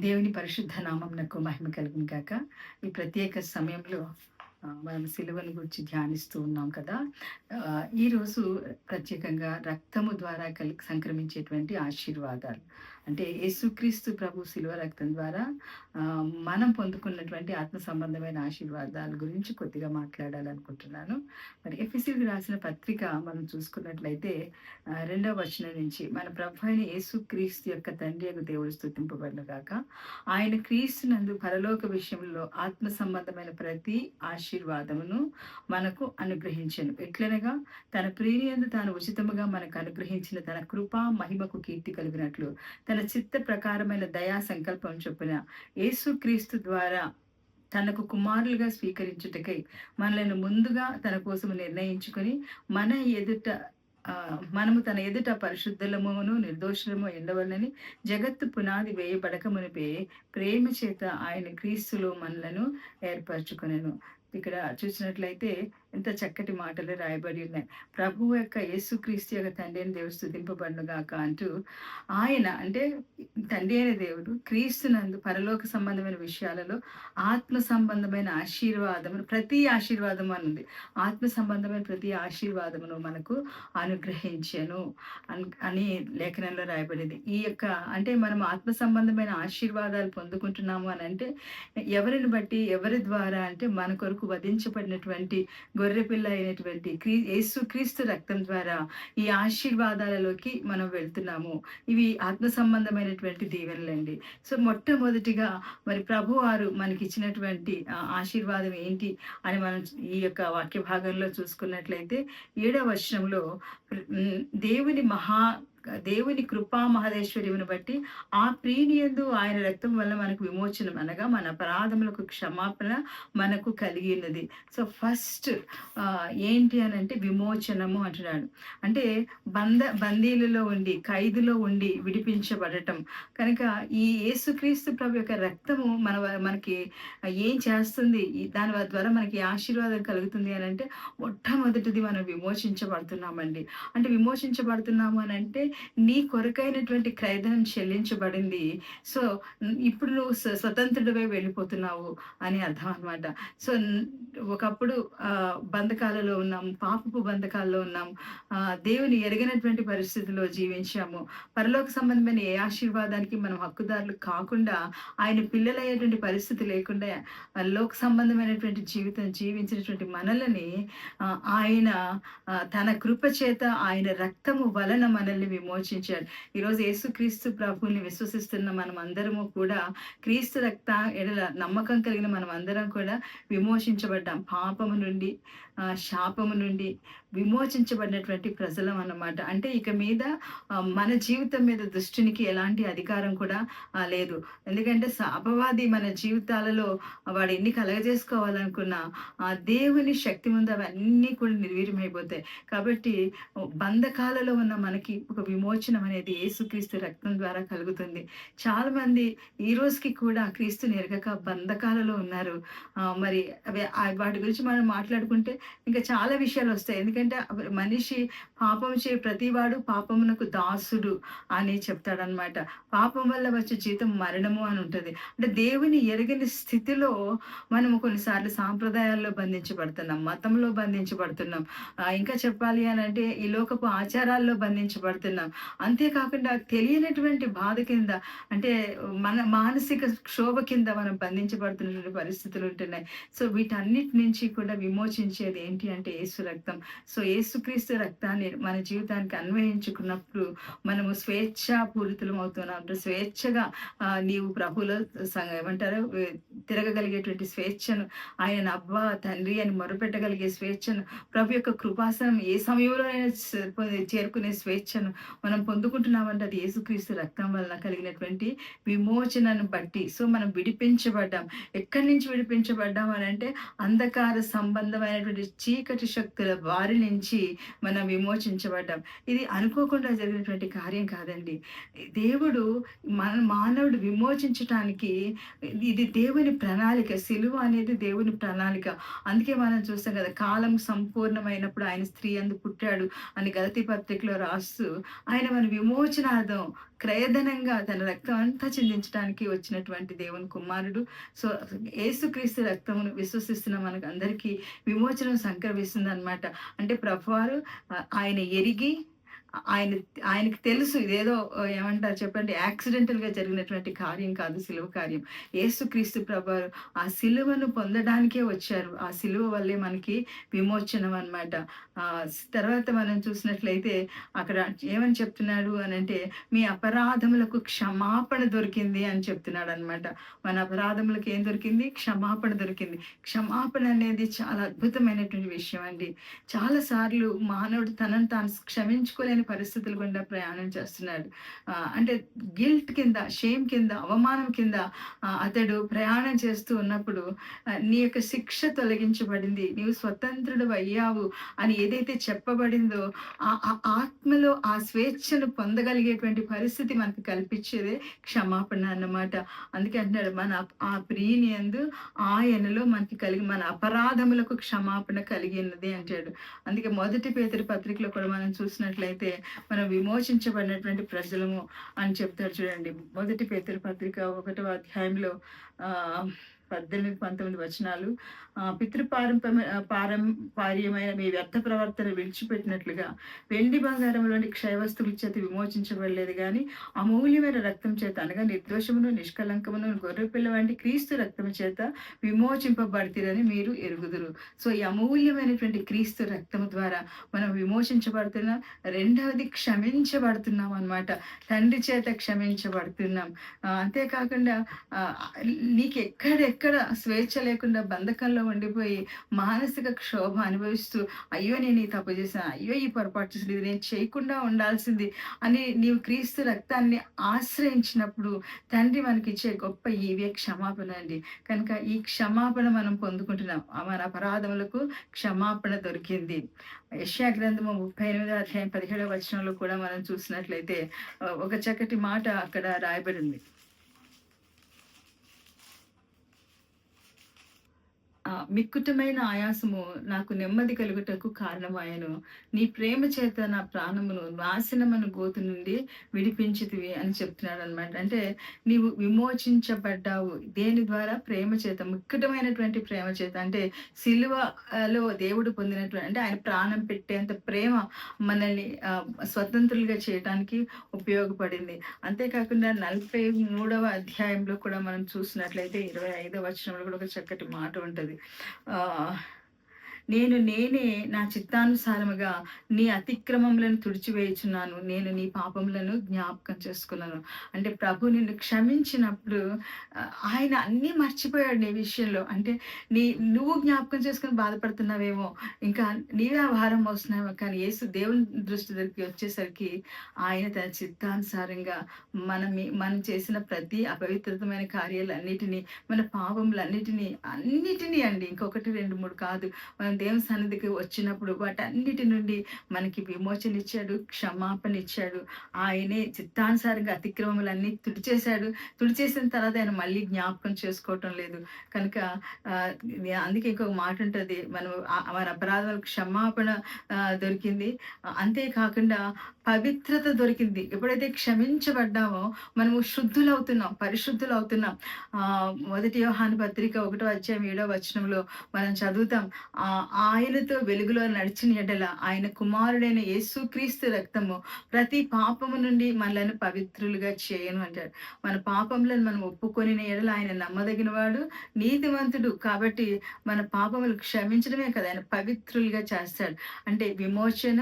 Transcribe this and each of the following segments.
దేవుని పరిశుద్ధ నామంనకు మహిమ కలుగును కాక ఈ ప్రత్యేక సమయంలో మనం సిలువను గురించి ధ్యానిస్తూ ఉన్నాం కదా. ఈరోజు ప్రత్యేకంగా రక్తము ద్వారా కలి సంక్రమించేటువంటి ఆశీర్వాదాలు. అంటే యేసుక్రీస్తు ప్రభు శిలువ రక్తం ద్వారా మనం పొందుకున్నటువంటి ఆత్మ సంబంధమైన ఆశీర్వాదాల గురించి కొద్దిగా మాట్లాడాలనుకుంటున్నాను. మరి ఎఫ్ఎస్సీకి రాసిన పత్రిక మనం చూసుకున్నట్లయితే రెండవ వచనం నుంచి మన ప్రభు అయిన యేసుక్రీస్తు యొక్క తండ్రి యొక్క దేవుడు స్థుతింపబడిన గాక. ఆయన క్రీస్తునందు పరలోక విషయంలో ఆత్మ సంబంధమైన ప్రతి ఆశీర్వాదమును మనకు అనుగ్రహించను. ఎట్లనగా తన ప్రియయందు తాను ఉచితముగా మనకు అనుగ్రహించిన తన కృపా మహిమకు కీర్తి కలిగినట్లు తన తన చిత్త ప్రకారమైన దయా సంకల్పం చొప్పున యేసుక్రీస్తు ద్వారా తనకు కుమారులుగా స్వీకరించుటకై మనలను ముందుగా తన కోసం నిర్ణయించుకొని మన ఎదుట ఆ, మనము తన ఎదుట పరిశుద్ధులమును నిర్దోషులము ఎండవలనని జగత్తు పునాది వేయబడక మునిపే ప్రేమ చేత ఆయన క్రీస్తులో మనలను ఏర్పరచుకొనెను. ఇక్కడ చూసినట్లయితే ఎంత చక్కటి మాటలు రాయబడి ఉన్నాయి. ప్రభు యొక్క యేసుక్రీస్తు యొక్క తండ్రి అయిన దేవుడు స్థుతింపబడుగాక అంటూ ఆయన అంటే తండ్రి అయిన దేవుడు క్రీస్తునందు పరలోక సంబంధమైన విషయాలలో ఆత్మ సంబంధమైన ఆశీర్వాదమును ప్రతి ఆశీర్వాదం అని ఉంది ఆత్మ సంబంధమైన ప్రతి ఆశీర్వాదమును మనకు అనుగ్రహించను అని లేఖనంలో రాయబడింది. ఈ యొక్క అంటే మనం ఆత్మ సంబంధమైన ఆశీర్వాదాలు పొందుకుంటున్నాము అని అంటే ఎవరిని బట్టి ఎవరి ద్వారా అంటే మన కొరకు వధించబడినటువంటి గొర్రెపిల్ల అయినటువంటి క్రీ యేసు క్రీస్తు రక్తం ద్వారా ఈ ఆశీర్వాదాలలోకి మనం వెళ్తున్నాము. ఇవి ఆత్మ సంబంధమైనటువంటి దీవెనలండి. సో మొట్టమొదటిగా మరి ప్రభు వారు మనకి ఇచ్చినటువంటి ఆశీర్వాదం ఏంటి అని మనం ఈ యొక్క వాక్య భాగంలో చూసుకున్నట్లయితే ఏడవ వచనంలో దేవుని మహా దేవుని కృపా మహదేశ్వర్యమును బట్టి ఆ ప్రీనియందు ఆయన రక్తం వల్ల మనకు విమోచనం అనగా మన అపరాధములకు క్షమాపణ మనకు కలిగి ఉన్నది సో ఫస్ట్ ఏంటి అని అంటే విమోచనము అంటున్నాడు. అంటే బంద బందీలలో ఉండి ఖైదులో ఉండి విడిపించబడటం. కనుక ఈ యేసుక్రీస్తు ప్రభు యొక్క రక్తము మన మనకి ఏం చేస్తుంది? దాని ద్వారా మనకి ఆశీర్వాదం కలుగుతుంది అని అంటే మొట్టమొదటిది మనం విమోచించబడుతున్నామండి. అంటే విమోచించబడుతున్నాము అని అంటే నీ కొరకైనటువంటి క్రైదనం చెల్లించబడింది. సో ఇప్పుడు నువ్వు స్వ- స్వతంత్రుడివై వెళ్ళిపోతున్నావు అని అర్థం అనమాట సో ఒకప్పుడు ఆ, బంధకాలలో ఉన్నాం పాపపు బంధకాల్లో ఉన్నాం. దేవుని ఎరగినటువంటి పరిస్థితిలో జీవించాము. పరలోక సంబంధమైన ఏ ఆశీర్వాదానికి మనం హక్కుదారులు కాకుండా ఆయన పిల్లలయ్యేటువంటి పరిస్థితి లేకుండా లోక సంబంధమైనటువంటి జీవితం జీవించినటువంటి మనల్ని ఆయన తన కృప చేత ఆయన రక్తము వలన మనల్ని విమోచించాడు. ఈరోజు యేసుక్రీస్తు ప్రభువుని విశ్వసిస్తున్న మనం అందరము కూడా క్రీస్తు రక్త ఎడల నమ్మకం కలిగిన మనం అందరం కూడా విమోచించబడ్డాం. పాపము నుండి శాపము నుండి విమోచించబడినటువంటి ప్రజలం అన్నమాట. అంటే ఇక మీద మన జీవితం మీద దుష్టునికి ఎలాంటి అధికారం కూడా లేదు. ఎందుకంటే స- అపవాది మన జీవితాలలో వాడు ఎన్ని కలగజేసుకోవాలనుకున్నా ఆ దేవుని శక్తి ముందు అవన్నీ కూడా నిర్వీర్యమైపోతాయి. కాబట్టి బంధకాలలో ఉన్న మనకి ఒక విమోచనం అనేది యేసుక్రీస్తు రక్తం ద్వారా కలుగుతుంది. చాలా మంది ఈ రోజుకి కూడా క్రీస్తుని ఎరగక బంధకాలలో ఉన్నారు. మరి అవి వాటి గురించి మనం మాట్లాడుకుంటే ఇంకా చాలా విషయాలు వస్తాయి. ఎందుకంటే మనిషి పాపం చే ప్రతివాడు పాపమునకు దాసుడు అని చెప్తాడనమాట పాపం వల్ల వచ్చే జీతం మరణము అని ఉంటుంది. అంటే దేవుని ఎరగని స్థితిలో మనము కొన్నిసార్లు సాంప్రదాయాల్లో బంధించబడుతున్నాం మతంలో బంధించబడుతున్నాం. ఇంకా చెప్పాలి అని అంటే ఈ లోకపు ఆచారాల్లో బంధించబడుతున్నాం. అంతేకాకుండా తెలియనటువంటి బాధ కింద అంటే మన మానసిక క్షోభ కింద మనం బంధించబడుతున్నటువంటి పరిస్థితులు ఉంటున్నాయి. సో వీటన్నిటి నుంచి కూడా విమోచించేది ఏంటి అంటే యేసు రక్తం. సో ఏసుక్రీస్తు రక్తాన్ని మన జీవితానికి అన్వయించుకున్నప్పుడు మనము స్వేచ్ఛాపూరితులం అవుతున్నాం. అంటే స్వేచ్ఛగా నీవు ప్రభుల ఏమంటారు? తిరగగలిగేటువంటి స్వేచ్ఛను ఆయన అబ్బా తండ్రి అని మొరపెట్టగలిగే స్వేచ్ఛను ప్రభు యొక్క కృపాసనం ఏ సమయంలోనైనా చేరుకునే స్వేచ్ఛను మనం పొందుకుంటున్నామంటే అది యేసుక్రీస్తు రక్తం వలన కలిగినటువంటి విమోచనను బట్టి. సో మనం విడిపించబడ్డాం. ఎక్కడి నుంచి విడిపించబడ్డాం అని అంటే అంధకార సంబంధమైనటువంటి చీకటి శక్తుల బారి నుంచి మనం విమోచించబడ్డాం. ఇది అనుకోకుండా జరిగినటువంటి కార్యం కాదండి. దేవుడు మన మానవుడు విమోచించటానికి ఇది దేవుని ప్రణాళిక. సిలువ అనేది దేవుని ప్రణాళిక. అందుకే మనం చూస్తాం కదా కాలం సంపూర్ణమైనప్పుడు ఆయన స్త్రీ అందు పుట్టాడు అని గలతీ పత్రికలో రాస్తూ ఆయన మన విమోచనార్థం క్రయధనంగా తన రక్తం అంతా చెందించడానికి వచ్చినటువంటి దేవుని కుమారుడు. సో ఏసుక్రీస్తు రక్తమును విశ్వసిస్తున్న మనకు అందరికీ విమోచనం సంక్రమిస్తుంది అనమాట అంటే ప్రభువారు ఆయన ఎరిగి ఆయన ఆయనకి తెలుసు ఇదేదో ఏమంటారు చెప్పండి యాక్సిడెంటల్గా జరిగినటువంటి కార్యం కాదు సిలువ కార్యం. యేసుక్రీస్తు ప్రభు ఆ సిలువను పొందడానికే వచ్చారు. ఆ సిలువ వల్లే మనకి విమోచనం అన్నమాట. ఆ తర్వాత మనం చూసినట్లయితే అక్కడ ఏమని చెప్తున్నాడు అని అంటే మీ అపరాధములకు క్షమాపణ దొరికింది అని చెప్తున్నాడు అనమాట మన అపరాధములకు ఏం దొరికింది? క్షమాపణ దొరికింది. క్షమాపణ అనేది చాలా అద్భుతమైనటువంటి విషయం అండి. చాలా సార్లు మానవుడు తనను తాను క్షమించుకోలేని పరిస్థితులు గుండా ప్రయాణం చేస్తున్నాడు అంటే గిల్ట్ కింద షేమ్ కింద అవమానం కింద అతడు ప్రయాణం చేస్తూ ఉన్నప్పుడు నీ యొక్క శిక్ష తొలగించబడింది నీవు స్వతంత్రుడు అయ్యావు అని ఏదైతే చెప్పబడిందో ఆ ఆత్మలో ఆ స్వేచ్ఛను పొందగలిగేటువంటి పరిస్థితి మనకు కల్పించేదే క్షమాపణ అన్నమాట. అందుకే అంటున్నాడు మన ఆ ప్రియుని యందు ఆయనలో మనకి కలిగి మన అపరాధములకు క్షమాపణ కలిగి ఉన్నది అంటాడు. అందుకే మొదటి పేదరి పత్రికలో కూడా మనం చూసినట్లయితే మనం విమోచించబడినటువంటి ప్రజలము అని చెప్తారు చూడండి. మొదటి పేదల పత్రిక ఒకటో అధ్యాయంలో ఆ పద్దెనిమిది పంతొమ్మిది వచనాలు ఆ, పితృపారంపర పారంపార్యమైన మీ వ్యర్థ ప్రవర్తన విడిచిపెట్టినట్లుగా వెండి బంగారంలోని క్షయవస్తువుల చేత విమోచించబడలేదు కానీ అమూల్యమైన రక్తం చేత అనగా నిర్దోషమును నిష్కలంకమును గొర్రెపిల్ల వంటి క్రీస్తు రక్తం చేత విమోచింపబడితేరని మీరు ఎరుగుదురు. సో ఈ అమూల్యమైనటువంటి క్రీస్తు రక్తం ద్వారా మనం విమోచించబడుతున్నాం రెండవది క్షమించబడుతున్నాం అన్నమాట. తండ్రి చేత క్షమించబడుతున్నాం. అంతేకాకుండా నీకు ఎక్కడ ఎక్కడ స్వేచ్ఛ లేకుండా బంధకంలో ఉండిపోయి మానసిక క్షోభ అనుభవిస్తూ అయ్యో నేను ఈ తప్పు చేశాను అయ్యో ఈ పొరపాటు చేసింది ఇది నేను చేయకుండా ఉండాల్సింది అని నీవు క్రీస్తు రక్తాన్ని ఆశ్రయించినప్పుడు తండ్రి మనకిచ్చే గొప్ప ఈవే క్షమాపణ అండి. కనుక ఈ క్షమాపణ మనం పొందుకుంటున్నాం. ఆ మన అపరాధములకు క్షమాపణ దొరికింది. యశ్యా గ్రంథము ముప్పై ఎనిమిదో అధ్యాయం పదిహేడవ వచనంలో కూడా మనం చూసినట్లయితే ఒక చక్కటి మాట అక్కడ రాయబడి ఉంది ఆ, మిక్కుటమైన ఆయాసము నాకు నెమ్మది కలుగుటకు కారణమాయను నీ ప్రేమ చేత నా ప్రాణమును నాశనమను గోతు నుండి విడిపించితివి అని చెప్తున్నాడు అనమాట అంటే నీవు విమోచించబడ్డావు. దేని ద్వారా? ప్రేమ చేత మిక్కుటమైనటువంటి ప్రేమ చేత. అంటే సిలువలో దేవుడు పొందినటువంటి అంటే ఆయన ప్రాణం పెట్టేంత ప్రేమ మనల్ని స్వతంత్రులుగా చేయడానికి ఉపయోగపడింది. అంతేకాకుండా నలభై మూడవ అధ్యాయంలో కూడా మనం చూసినట్లయితే ఇరవై ఐదవ వచనంలో కూడా ఒక చక్కటి మాట ఉంటుంది. ఆ నేను నేనే నా చిత్తానుసారముగా నీ అతిక్రమములను తుడిచివేయుచున్నాను. నేను నీ పాపములను జ్ఞాపకం చేసుకున్నాను. అంటే ప్రభు నిన్ను క్షమించినప్పుడు ఆయన అన్నీ మర్చిపోయాడు నీ విషయంలో. అంటే నీ నువ్వు జ్ఞాపకం చేసుకుని బాధపడుతున్నావేమో ఇంకా నీవే భారం మోస్తున్నావేమో కానీ యేసు దేవుని దృష్టి దగ్గరికి వచ్చేసరికి ఆయన తన చిత్తానుసారంగా మనం మనం చేసిన ప్రతి అపవిత్రతమైన కార్యాలన్నిటినీ మన పాపములన్నిటినీ అన్నిటినీ అండి ఇంకొకటి రెండు మూడు కాదు. మనం దేవుని సన్నిధికి వచ్చినప్పుడు వాటన్నిటి నుండి మనకి విమోచన ఇచ్చాడు క్షమాపణ ఇచ్చాడు ఆయనే చిత్తానుసారంగా అతిక్రమములన్నీ తుడిచేశాడు. తుడిచేసిన తర్వాత ఆయన మళ్ళీ జ్ఞాపకం చేసుకోవటం లేదు. కనుక అందుకే ఇంకొక మాట ఉంటుంది. మనం వారి అపరాధాలకు క్షమాపణ దొరికింది. అంతేకాకుండా పవిత్రత దొరికింది. ఎప్పుడైతే క్షమించబడ్డామో మనము శుద్ధులవుతున్నాం పరిశుద్ధులు అవుతున్నాం ఆ మొదటి యోహాను పత్రిక ఒకటో అధ్యాయం ఏడో వచనంలో మనం చదువుతాం. ఆ ఆయనతో వెలుగులో నడిచిన ఎడల ఆయన కుమారుడైన యేసుక్రీస్తు రక్తము ప్రతి పాపము నుండి మనలను పవిత్రులుగా చేయను అంటాడు. మన పాపములను మనం ఒప్పుకొని ఎడల ఆయన నమ్మదగిన వాడు నీతివంతుడు కాబట్టి మన పాపములు క్షమించడమే కదా ఆయన పవిత్రులుగా చేస్తాడు. అంటే విమోచన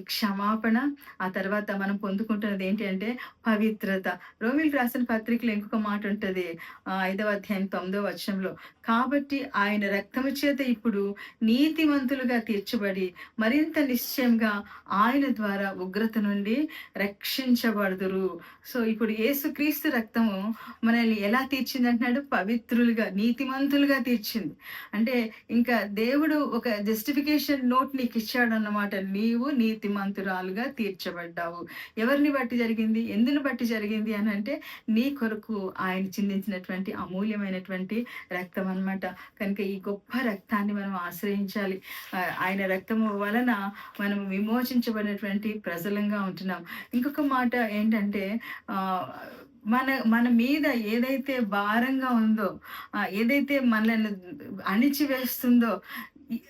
క్షమాపణ. ఆ తర్వాత మనం పొందుకుంటున్నది ఏంటి అంటే పవిత్రత. రోమిల్ రాసిన పత్రికలో ఇంకొక మాట ఉంటుంది ఐదవ అధ్యాయం తొమ్మిదవ వచనంలో కాబట్టి ఆయన రక్తము చేత ఇప్పుడు నీతివంతులుగా తీర్చబడి మరింత నిశ్చయంగా ఆయన ద్వారా ఉగ్రత నుండి రక్షించబడుదురు. సో ఇప్పుడు యేసుక్రీస్తు రక్తము మనల్ని ఎలా తీర్చింది అంటున్నాడు? పవిత్రులుగా నీతిమంతులుగా తీర్చింది. అంటే ఇంకా దేవుడు ఒక జస్టిఫికేషన్ నోట్ నీకు ఇచ్చాడు అన్నమాట నీవు నీతిమంతురాలుగా తీర్చబడ్డావు. ఎవరిని బట్టి జరిగింది? ఎందుని బట్టి జరిగింది అని అంటే నీ కొరకు ఆయన చిందించినటువంటి అమూల్యమైనటువంటి రక్తం అన్నమాట. కనుక ఈ గొప్ప రక్తాన్ని మనం ఆశ్రయించాలి. ఆయన రక్తము వలన మనం విమోచించబడినటువంటి ప్రజలంగా ఉంటున్నాం. ఇంకొక మాట ఏంటంటే ఆ, మన మన మీద ఏదైతే భారంగా ఉందో ఏదైతే మనల్ని అణిచివేస్తుందో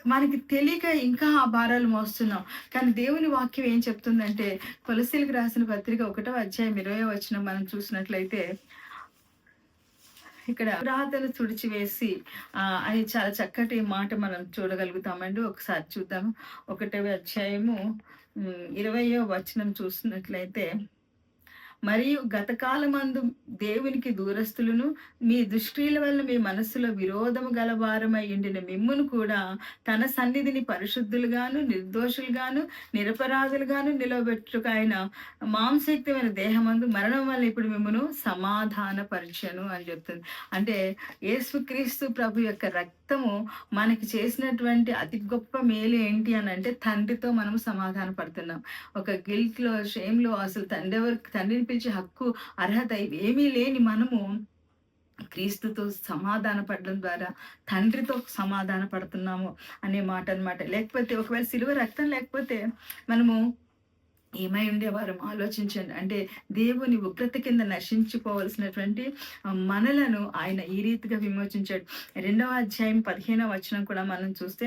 మనకి తెలియక ఇంకా ఆ భారాలు మోస్తున్నాం. కానీ దేవుని వాక్యం ఏం చెప్తుందంటే కొలసీలకు రాసిన పత్రిక ఒకటో అధ్యాయం ఇరవై వచ్చిన మనం చూసినట్లయితే ఇక్కడ రాతలు తుడిచివేసి ఆ, అని చాలా చక్కటి మాట మనం చూడగలుగుతామండి. ఒకసారి చూద్దాం ఒకటో అధ్యాయము ఇరవయో వచనం చూసినట్లయితే మరియు గతకాలమందు దేవునికి దూరస్తులను మీ దృష్టిల వల్ల మీ మనస్సులో విరోధము గలవారమై ఉండిన మిమ్మును కూడా తన సన్నిధిని పరిశుద్ధులుగాను నిర్దోషులుగాను నిరపరాధులుగాను నిలబెట్టుకు ఆయన మాంసయుక్తమైన దేహమందు మరణం వల్ల ఇప్పుడు మిమ్మను సమాధానపరిచను అని చెప్తుంది. అంటే యేసుక్రీస్తు ప్రభు యొక్క రక్తము మనకి చేసినటువంటి అతి గొప్ప మేలు ఏంటి అని అంటే తండ్రితో మనం సమాధాన పడుతున్నాం ఒక గిల్ట్లో షేమ్లో అసలు తండ్రి ఎవరు తండ్రిని పిలిచే హక్కు అర్హత ఏమీ లేని మనము క్రీస్తుతో సమాధాన పడడం ద్వారా తండ్రితో సమాధాన పడుతున్నాము అనే మాట అన్నమాట లేకపోతే ఒకవేళ సిలువ రక్తం లేకపోతే మనము ఏమై ఉండేవారు? ఆలోచించండి. అంటే దేవుని ఉగ్రత కింద నశించిపోవలసినటువంటి మనలను ఆయన ఈ రీతిగా విమోచించాడు. రెండవ అధ్యాయం పదిహేనవ వచనం కూడా మనం చూస్తే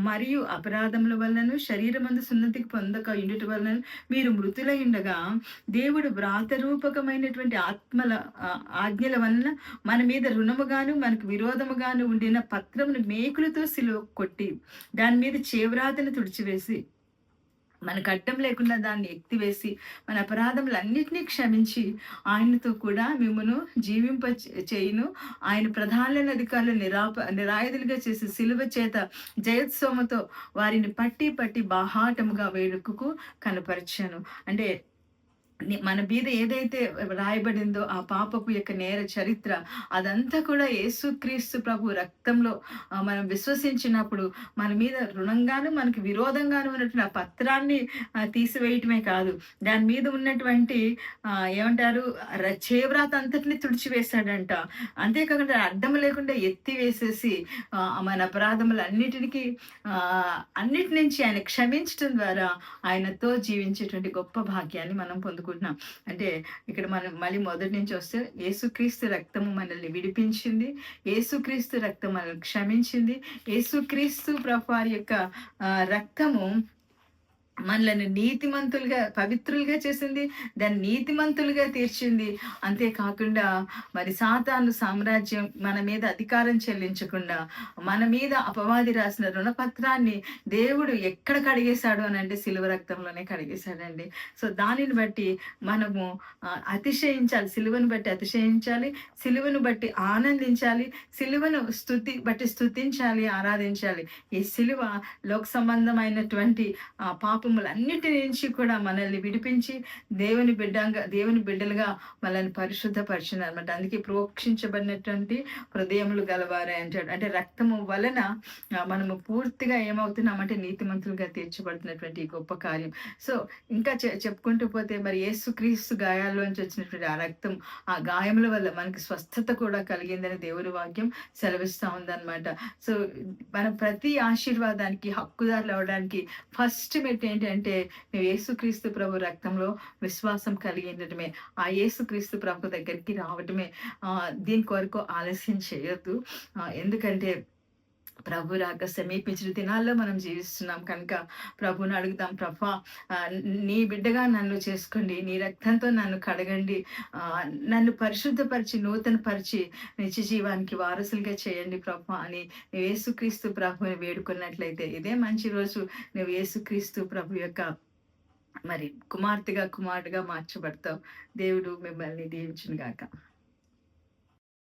మరియు అపరాధముల వలనను శరీరమందు సున్నతికి పొందక ఇండుట వలన మీరు మృతులై ఉండగా దేవుడు వ్రాతరూపకమైనటువంటి ఆత్మల ఆజ్ఞల వలన మన మీద రుణముగాను మనకు విరోధముగాను ఉండిన పత్రమును మేకులతో సిలువ కొట్టి దాని మీద చేవ్రాతను తుడిచివేసి మనకు అడ్డం లేకుండా దాన్ని ఎత్తివేసి మన అపరాధములన్నింటినీ క్షమించి ఆయనతో కూడా మిమ్మను జీవింప చేయును. ఆయన ప్రధాన అధికారులు నిరాప నిరాయుధులుగా చేసి సిలువ చేత జయోత్సవముతో వారిని పట్టి పట్టి బాహాటముగా వేడుకకు కనపరిచాను. అంటే మన మీద ఏదైతే రాయబడిందో ఆ పాపపు యొక్క నేర చరిత్ర అదంతా కూడా యేసుక్రీస్తు ప్రభు రక్తంలో మనం విశ్వసించినప్పుడు మన మీద రుణంగాను మనకి విరోధంగాను ఉన్నటువంటి ఆ పత్రాన్ని తీసివేయటమే కాదు. దాని మీద ఉన్నటువంటి ఏమంటారు చేవ్రాత అంతటిని తుడిచివేశాడంట. అంతేకాకుండా అడ్డం లేకుండా ఎత్తివేసేసి మన అపరాధములు అన్నిటికీ అన్నిటి నుంచి ఆయన క్షమించడం ద్వారా ఆయనతో జీవించేటువంటి గొప్ప భాగ్యాన్ని మనం అనుకుంటున్నాం. అంటే ఇక్కడ మనం మళ్ళీ మొదటి నుంచి వస్తే యేసుక్రీస్తు రక్తము మనల్ని విడిపించింది. యేసుక్రీస్తు రక్తం మనల్ని క్షమించింది. యేసుక్రీస్తు ప్రభు వారి యొక్క రక్తము మనల్ని నీతిమంతులుగా పవిత్రులుగా చేసింది దాన్ని నీతిమంతులుగా తీర్చింది. అంతేకాకుండా మరి సాతాను సామ్రాజ్యం మన మీద అధికారం చెల్లించకుండా మన మీద అపవాది రాసిన రుణపత్రాన్ని దేవుడు ఎక్కడ కడిగేశాడు అని అంటే సిలువ రక్తంలోనే కడిగేశాడండి. సో దానిని బట్టి మనము అతిశయించాలి. సిలువను బట్టి అతిశయించాలి సిలువను బట్టి ఆనందించాలి సిలువను స్థుతి బట్టి స్థుతించాలి ఆరాధించాలి. ఈ సిలువ లోక సంబంధమైనటువంటి పాపం పాపములన్నిటి నుంచి కూడా మనల్ని విడిపించి దేవుని బిడ్డంగా దేవుని బిడ్డలుగా మనల్ని పరిశుద్ధపరిచిన అనమాట అందుకే ప్రోక్షించబడినటువంటి హృదయములు గలవారే అంటాడు. అంటే రక్తము వలన మనము పూర్తిగా ఏమవుతున్నామంటే నీతిమంతులుగా తీర్చబడుతున్నటువంటి గొప్ప కార్యం. సో ఇంకా చె- చెప్పుకుంటూ పోతే మరి యేసుక్రీస్తు గాయాల్లోంచి వచ్చినటువంటి ఆ రక్తం ఆ గాయముల వల్ల మనకి స్వస్థత కూడా కలిగిందని దేవుని వాక్యం సెలవిస్తూ ఉందన్నమాట. సో మన ప్రతి ఆశీర్వాదానికి హక్కుదారులు అవడానికి ఫస్ట్ మెట్టి ఏంటంటే మేము యేసుక్రీస్తు ప్రభు రక్తంలో విశ్వాసం కలిగి ఉండటమే ఆ యేసుక్రీస్తు ప్రభు దగ్గరికి రావటమే ఆ, దీని కొరకు ఆలస్యం చేయొద్దు. ఎందుకంటే ప్రభు రాక సమీపించిన దినాల్లో మనం జీవిస్తున్నాం. కనుక ప్రభుని అడుగుదాం ప్రభా నీ బిడ్డగా నన్ను చేసుకోండి. నీ రక్తంతో నన్ను కడగండి. నన్ను పరిశుద్ధపరిచి నూతనపరిచి నిత్య జీవానికి వారసులుగా చేయండి ప్రభా అని యేసుక్రీస్తు ప్రభుని వేడుకున్నట్లయితే ఇదే మంచి రోజు. నువ్వు యేసుక్రీస్తు ప్రభు యొక్క మరి కుమార్తెగా కుమారుడుగా మార్చబడతావు. దేవుడు మిమ్మల్ని దీవించును గాక